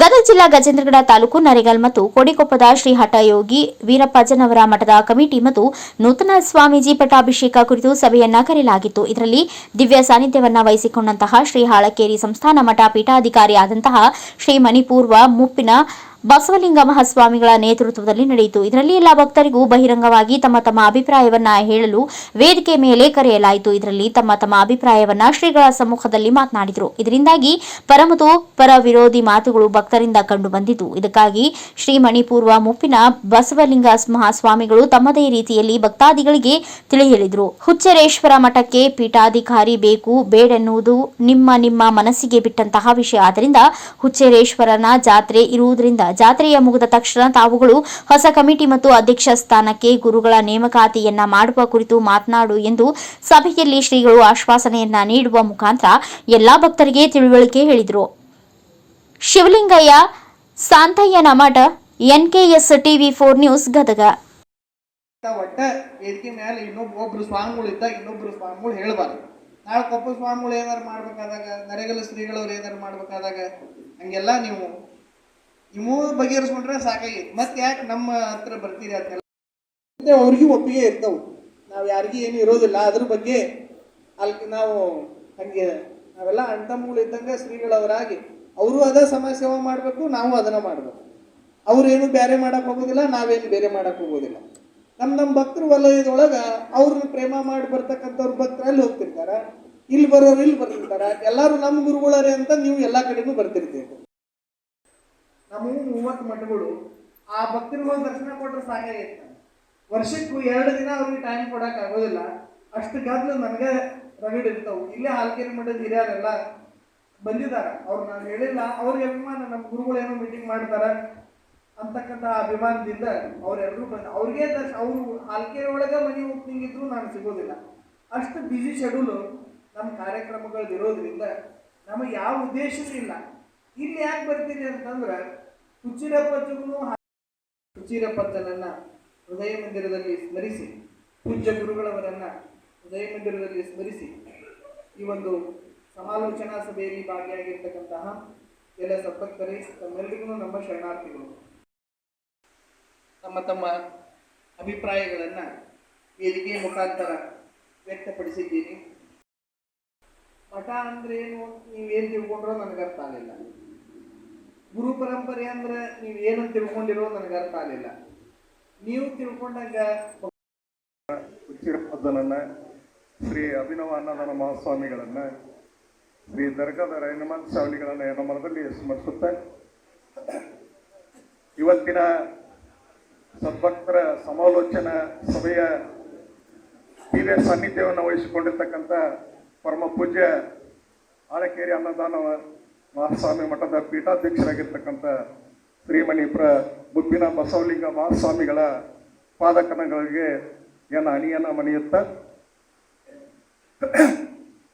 ಗದಗ ಜಿಲ್ಲಾ ಗಜೇಂದ್ರಗಡ ತಾಲೂಕು ನರೇಗಲ್ ಮತ್ತು ಕೋಡಿಕೊಪ್ಪದ ಶ್ರೀ ಹಠಯೋಗಿ ವೀರಪ್ಪಜ್ಜನವರ ಮಠದ ಕಮಿಟಿ ಮತ್ತು ನೂತನ ಸ್ವಾಮೀಜಿ ಪಟ್ಟಾಭಿಷೇಕ ಕುರಿತು ಸಭೆಯನ್ನ ಕರೆಯಲಾಗಿತ್ತು. ಇದರಲ್ಲಿ ದಿವ್ಯ ಸಾನ್ನಿಧ್ಯವನ್ನ ವಹಿಸಿಕೊಂಡಂತಹ ಶ್ರೀ ಹಾಳಕೇರಿ ಸಂಸ್ಥಾನ ಮಠ ಪೀಠಾಧಿಕಾರಿ ಆದಂತಹ ಶ್ರೀ ಮಣಿಪೂರ್ವ ಮುಪ್ಪಿನ ಬಸವಲಿಂಗ ಮಹಾಸ್ವಾಮಿಗಳ ನೇತೃತ್ವದಲ್ಲಿ ನಡೆಯಿತು. ಇದರಲ್ಲಿ ಎಲ್ಲ ಭಕ್ತರಿಗೂ ಬಹಿರಂಗವಾಗಿ ತಮ್ಮ ತಮ್ಮ ಅಭಿಪ್ರಾಯವನ್ನ ಹೇಳಲು ವೇದಿಕೆ ಮೇಲೆ ಕರೆಯಲಾಯಿತು. ಇದರಲ್ಲಿ ತಮ್ಮ ತಮ್ಮ ಅಭಿಪ್ರಾಯವನ್ನ ಶ್ರೀಗಳ ಸಮ್ಮುಖದಲ್ಲಿ ಮಾತನಾಡಿದರು. ಇದರಿಂದಾಗಿ ಪರಮತೋ ಪರ ವಿರೋಧಿ ಮಾತುಗಳು ಭಕ್ತರಿಂದ ಕಂಡು ಬಂದಿತು ಇದಕ್ಕಾಗಿ ಶ್ರೀ ಮಣಿಪೂರ್ವ ಮುಪ್ಪಿನ ಬಸವಲಿಂಗ ಮಹಾಸ್ವಾಮಿಗಳು ತಮ್ಮದೇ ರೀತಿಯಲ್ಲಿ ಭಕ್ತಾದಿಗಳಿಗೆ ತಿಳಿ ಹೇಳಿದರು ಹುಚ್ಚರೇಶ್ವರ ಮಠಕ್ಕೆ ಪೀಠಾಧಿಕಾರಿ ಬೇಕು, ಬೇಡೆನ್ನುವುದು ನಿಮ್ಮ ನಿಮ್ಮ ಮನಸ್ಸಿಗೆ ಬಿಟ್ಟಂತಹ ವಿಷಯ. ಆದ್ದರಿಂದ ಹುಚ್ಚರೇಶ್ವರನ ಜಾತ್ರೆ ಇರುವುದರಿಂದ ಜಾತ್ರೆಯ ಮುಗಿದ ತಕ್ಷಣ ತಾವುಗಳು ಹೊಸ ಕಮಿಟಿ ಮತ್ತು ಅಧ್ಯಕ್ಷ ಸ್ಥಾನಕ್ಕೆ ಗುರುಗಳ ನೇಮಕಾತಿಯನ್ನ ಮಾಡುವ ಕುರಿತು ಮಾತನಾಡು ಎಂದು ಸಭೆಯಲ್ಲಿ ಶ್ರೀಗಳು ಆಶ್ವಾಸನೆಯನ್ನ ನೀಡುವ ಮುಖಾಂತರ ಎಲ್ಲಾ ಭಕ್ತರಿಗೆ ತಿಳುವಳಿಕೆ ಹೇಳಿದರು. ಶಿವಲಿಂಗಯ್ಯ, ಸಾಂತಯ್ಯನ ಮಠ, NKS TV four news, Gadag. ಒಟ್ಟ ವೇದಿಕೆ ಮೇಲೆ ಇನ್ನೊಬ್ಬ ಒಬ್ರು ಸ್ವಾಮಿಗಳು ಇದ್ದಾಗ ಇನ್ನೊಬ್ರು ಸ್ವಾಮಿಗಳು ಹೇಳ್ಬಾರ್ದು. ನಾಳೆ ಕೊಪ್ಪ ಸ್ವಾಮಿಗಳು ಏನಾರು ಮಾಡ್ಬೇಕಾದಾಗ, ನರೆಗಲ ಶ್ರೀಗಳವ್ರು ಏನಾರು ಮಾಡ್ಬೇಕಾದಾಗ, ಹಂಗೆಲ್ಲ ನೀವು ನೀವು ಬಗೆಹರಿಸ್ಕೊಂಡ್ರೆ ಸಾಕಾಗಿ ಮತ್ತೆ ಯಾಕೆ ನಮ್ಮ ಹತ್ರ ಬರ್ತೀರಿ ಅಂತೆಲ್ಲ. ಮತ್ತೆ ಅವ್ರಿಗೂ ಒಪ್ಪಿಗೆ ಇರ್ತಾವೆ. ನಾವು ಯಾರಿಗೂ ಏನು ಇರೋದಿಲ್ಲ. ಅದ್ರ ಬಗ್ಗೆ ಅಲ್ಲಿ ನಾವು ಹಂಗೆ ನಾವೆಲ್ಲ ಅಣ್ತಮ್ಮಗಳು ಇದ್ದಂಗೆ ಶ್ರೀಗಳವರಾಗಿ ಅವರು ಅದ ಸಮಾಜ ಸೇವೆ ಮಾಡಬೇಕು, ನಾವು ಅದನ್ನ ಮಾಡಬೇಕು. ಅವ್ರೇನು ಬೇರೆ ಮಾಡಕ್ ಹೋಗೋದಿಲ್ಲ, ನಾವೇನು ಬೇರೆ ಮಾಡಕ್ ಹೋಗೋದಿಲ್ಲ. ನಮ್ಮ ನಮ್ಮ ಭಕ್ತರ ವಲಯದೊಳಗೆ ಅವ್ರನ್ನ ಪ್ರೇಮ ಮಾಡಿ ಬರ್ತಕ್ಕಂಥವ್ರ ಭಕ್ತರು ಅಲ್ಲಿ ಹೋಗ್ತಿರ್ತಾರ. ಇಲ್ಲಿ ಬರೋರು ಇಲ್ಲಿ ಬರ್ತಿರ್ತಾರೆ. ಎಲ್ಲರೂ ನಮ್ಮ ಗುರುಗಳರೇ ಅಂತ ನೀವು ಎಲ್ಲ ಕಡೆನೂ ಬರ್ತಿರ್ತೀರಿ. ನಮ್ಮ ಮೂವತ್ತು ಮಠಗಳು, ಆ ಭಕ್ತರುಗಳು ದರ್ಶನ ಕೊಟ್ಟರೆ ಸಾಕಾಗೈತೆ ವರ್ಷಕ್ಕೂ ಎರಡು ದಿನ ಅವ್ರಿಗೆ ಟೈಮ್ ಕೊಡಕ್ಕೆ ಆಗೋದಿಲ್ಲ. ಅಷ್ಟು ಗದ್ಲು ನನಗೆ ರಗಡ್ ಇರ್ತಾವೆ. ಇಲ್ಲೇ ಹಾಲ್ಕೇರಿ ಮಠದ ಹಿರಿಯರೆಲ್ಲ ಬಂದಿದ್ದಾರೆ. ಅವ್ರು ನಾನು ಹೇಳಿಲ್ಲ, ಅವ್ರಿಗೆ ಅಭಿಮಾನ ನಮ್ಮ ಗುರುಗಳು ಏನೋ ಮೀಟಿಂಗ್ ಮಾಡ್ತಾರೆ ಅಂತಕ್ಕಂಥ ಅಭಿಮಾನದಿಂದ ಅವರೆಲ್ಲರೂ ಬಂದ, ಅವ್ರಿಗೆ ಅವರು ಹಾಲ್ಕೇರಿ ಒಳಗೆ ಮನೆ ಇದ್ರು ನಾನು ಸಿಗೋದಿಲ್ಲ. ಅಷ್ಟು ಬ್ಯುಸಿ ಶೆಡ್ಯೂಲು ನಮ್ಮ ಕಾರ್ಯಕ್ರಮಗಳು ಇರೋದ್ರಿಂದ ನಮಗೆ ಯಾವ ಉದ್ದೇಶವೂ ಇಲ್ಲ. ಇಲ್ಲಿ ಯಾಕೆ ಬರ್ತೀನಿ ಅಂತಂದ್ರೆ ಹುಚ್ಚಿರಪ್ಪಜ್ಜಗೂ ಹುಚ್ಚಿರಪ್ಪಜ್ಜನನ್ನ ಹೃದಯ ಮಂದಿರದಲ್ಲಿ ಸ್ಮರಿಸಿ, ಪೂಜ್ಯ ಗುರುಗಳವರನ್ನ ಹೃದಯ ಮಂದಿರದಲ್ಲಿ ಸ್ಮರಿಸಿ. ಈ ಒಂದು ಸಮಾಲೋಚನಾ ಸಭೆಯಲ್ಲಿ ಭಾಗಿಯಾಗಿರ್ತಕ್ಕಂತಹ ಎಲ್ಲ ಸದ್ಭಕ್ತರೇ ತಮ್ಮೆಲ್ಲರಿಗೂ ನಮ್ಮ ಶರಣಾರ್ಥಿಗಳು. ತಮ್ಮ ತಮ್ಮ ಅಭಿಪ್ರಾಯಗಳನ್ನು ವೇದಿಕೆ ಮುಖಾಂತರ ವ್ಯಕ್ತಪಡಿಸಿದ್ದೀನಿ. ಮಠ ಅಂದ್ರೆ ಏನು ನೀವೇನು ತಿಳ್ಕೊಂಡ್ರೋ ನನಗೆ ಅರ್ಥ ಆಗಲಿಲ್ಲ. ಗುರು ಪರಂಪರೆ ಅಂದ್ರೆ ನೀವು ಏನಂತ ತಿಳ್ಕೊಂಡಿರೋ ನನಗೆ ಅರ್ಥ ಆಗಲಿಲ್ಲ. ನೀವು ತಿಳ್ಕೊಂಡಾಗ ಉಚ್ಚಿರಪ್ಪದನನ್ನ ಶ್ರೀ ಅಭಿನವ ಅನ್ನದಾನ ಮಹಾಸ್ವಾಮಿಗಳನ್ನ ಶ್ರೀ ದರ್ಗದ ರೈನಮನ್ ಸಾವಳಿಗಳನ್ನ ಯನಮರದಲ್ಲಿ ಸ್ಮರಿಸುತ್ತೆ. ಇವತ್ತಿನ ಸದ್ಭಕ್ತರ ಸಮಾಲೋಚನಾ ಸಭೆಯ ಹಿರಿಯ ಸಾನ್ನಿಧ್ಯವನ್ನು ವಹಿಸಿಕೊಂಡಿರ್ತಕ್ಕಂಥ ಪರಮ ಪೂಜ್ಯ ಆಳಕೇರಿ ಅನ್ನದಾನ ಮಹಾಸ್ವಾಮಿ ಮಠದ ಪೀಠಾಧ್ಯಕ್ಷರಾಗಿರ್ತಕ್ಕಂಥ ಶ್ರೀಮಣಿಪುರ ಬುಬ್ಬಿನ ಬಸವಲಿಂಗ ಮಹಾಸ್ವಾಮಿಗಳ ಪಾದಕನಗಳಿಗೆ ಏನು ಅಣಿಯನ್ನು ಮಣಿಯುತ್ತ.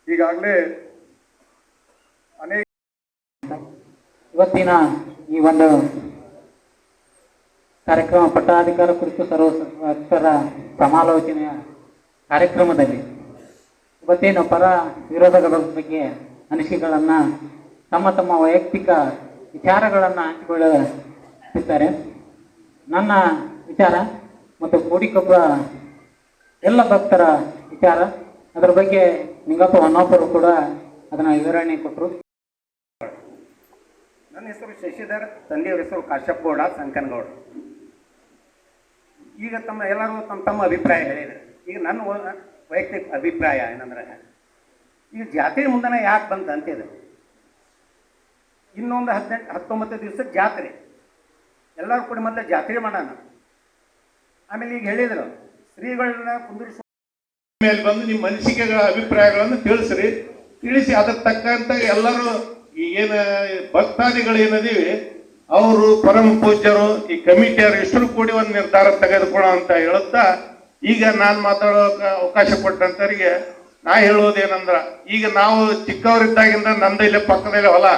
ಈಗಾಗಲೇ ಅನೇಕ ಇವತ್ತಿನ ಈ ಒಂದು ಕಾರ್ಯಕ್ರಮ ಪಟ್ಟಾಧಿಕಾರ ಕುರಿತು ಸರ್ವ ಅಕ್ಷರ ಸಮಾಲೋಚನೆಯ ಕಾರ್ಯಕ್ರಮದಲ್ಲಿ ಇವತ್ತೇನು ಪರ ವಿರೋಧಗಳ ಬಗ್ಗೆ ಅನಿಸಿಕೆಗಳನ್ನು ತಮ್ಮ ತಮ್ಮ ವೈಯಕ್ತಿಕ ವಿಚಾರಗಳನ್ನು ಹಂಚಿಕೊಳ್ಳುತ್ತಿದ್ದಾರೆ. ನನ್ನ ವಿಚಾರ ಮತ್ತು ಕೋಡಿಕೊಬ್ಬ ಎಲ್ಲ ಭಕ್ತರ ವಿಚಾರ, ಅದರ ಬಗ್ಗೆ ನಿಂಗಪ್ಪ ಹೊನ್ನಪ್ಪರು ಕೂಡ ಅದನ್ನು ವಿವರಣೆ ಕೊಟ್ಟರು ನನ್ನ ಹೆಸರು ಶಶಿಧರ್, ತಂದೆಯವರ ಹೆಸರು ಕಾಶ್ಯಪ್ ಗೌಡ ಸಂಕನಗೌಡ. ಈಗ ತಮ್ಮ ಎಲ್ಲರೂ ತಮ್ಮ ತಮ್ಮ ಅಭಿಪ್ರಾಯ ಹೇಳಿದ್ರು ಈಗ ನನ್ನ ವೈಯಕ್ತಿಕ ಅಭಿಪ್ರಾಯ ಏನಂದ್ರೆ ಈಗ ಜಾತಿ ಮುಂದನ ಯಾಕೆ ಬಂತ ಅಂತಿದೆ. ಇನ್ನೊಂದು ಹದಿನೆಂಟು ಹತ್ತೊಂಬತ್ತು ದಿವಸ ಜಾತ್ರೆ. ಎಲ್ಲರೂ ಕೂಡ ಮೊದಲು ಜಾತ್ರೆ ಮಾಡೋಣ. ಆಮೇಲೆ ಈಗ ಹೇಳಿದರು, ಶ್ರೀಗಳನ್ನ ಕುಂದಿರಿಸ ಮೇಲೆ ಬಂದು ನಿಮ್ಮ ಅನಿಸಿಕೆಗಳ ಅಭಿಪ್ರಾಯಗಳನ್ನು ತಿಳಿಸ್ರಿ. ತಿಳಿಸಿ ಅದಕ್ಕೆ ತಕ್ಕಂತ ಎಲ್ಲರೂ ಏನು ಭಕ್ತಾದಿಗಳು ಏನದೀವಿ ಅವರು ಪರಮ ಪೂಜ್ಯರು, ಈ ಕಮಿಟಿಯವರು ಇಷ್ಟರು ಕೂಡಿ ಒಂದು ನಿರ್ಧಾರ ತೆಗೆದುಕೊಳ್ಳೋ ಅಂತ ಹೇಳುತ್ತಾ, ಈಗ ನಾನು ಮಾತಾಡೋಕೆ ಅವಕಾಶ ಕೊಟ್ಟಂತವರಿಗೆ ನಾ ಹೇಳೋದೇನಂದ್ರ ಈಗ ನಾವು ಚಿಕ್ಕವರಿದ್ದಾಗಿಂದ ನಂದು ಇಲ್ಲೇ ಪಕ್ಕದಲ್ಲಿ ಹೊಲ.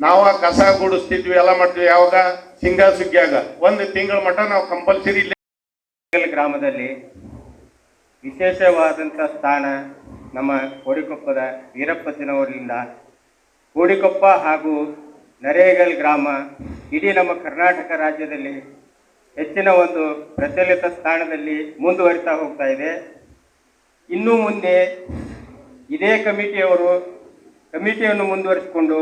ನಾವ ಕಸ ಗುಡಿಸ್ತಿದ್ವಿ, ಎಲ್ಲ ಮಾಡ್ತೀವಿ ಯಾವಾಗ? ಸಿಂಗ ಸುಗ್ಗಿಯಾಗ ಒಂದು ತಿಂಗಳ ಮಟ್ಟ ನಾವು ಕಂಪಲ್ಸರಿ ಇಲ್ಲೇ ಗ್ರಾಮದಲ್ಲಿ ವಿಶೇಷವಾದಂಥ ಸ್ಥಾನ ನಮ್ಮ ಕೋಡಿಕೊಪ್ಪದ ವೀರಪ್ಪಜ್ಜನವರಿಂದ ಕೋಡಿಕೊಪ್ಪ ಹಾಗೂ ನರೇಗಲ್ ಗ್ರಾಮ ಇಡೀ ನಮ್ಮ ಕರ್ನಾಟಕ ರಾಜ್ಯದಲ್ಲಿ ಹೆಚ್ಚಿನ ಒಂದು ಪ್ರಚಲಿತ ಸ್ಥಾನದಲ್ಲಿ ಮುಂದುವರಿತಾ ಹೋಗ್ತಾ ಇದೆ. ಇನ್ನು ಮುಂದೆ ಇದೇ ಕಮಿಟಿಯವರು ಕಮಿಟಿಯನ್ನು ಮುಂದುವರಿಸಿಕೊಂಡು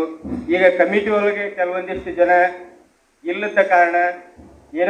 ಈಗ ಕಮಿಟಿ ಒಳಗೆ ಕೆಲವೊಂದಿಷ್ಟು ಜನ ಇಲ್ಲದ ಕಾರಣ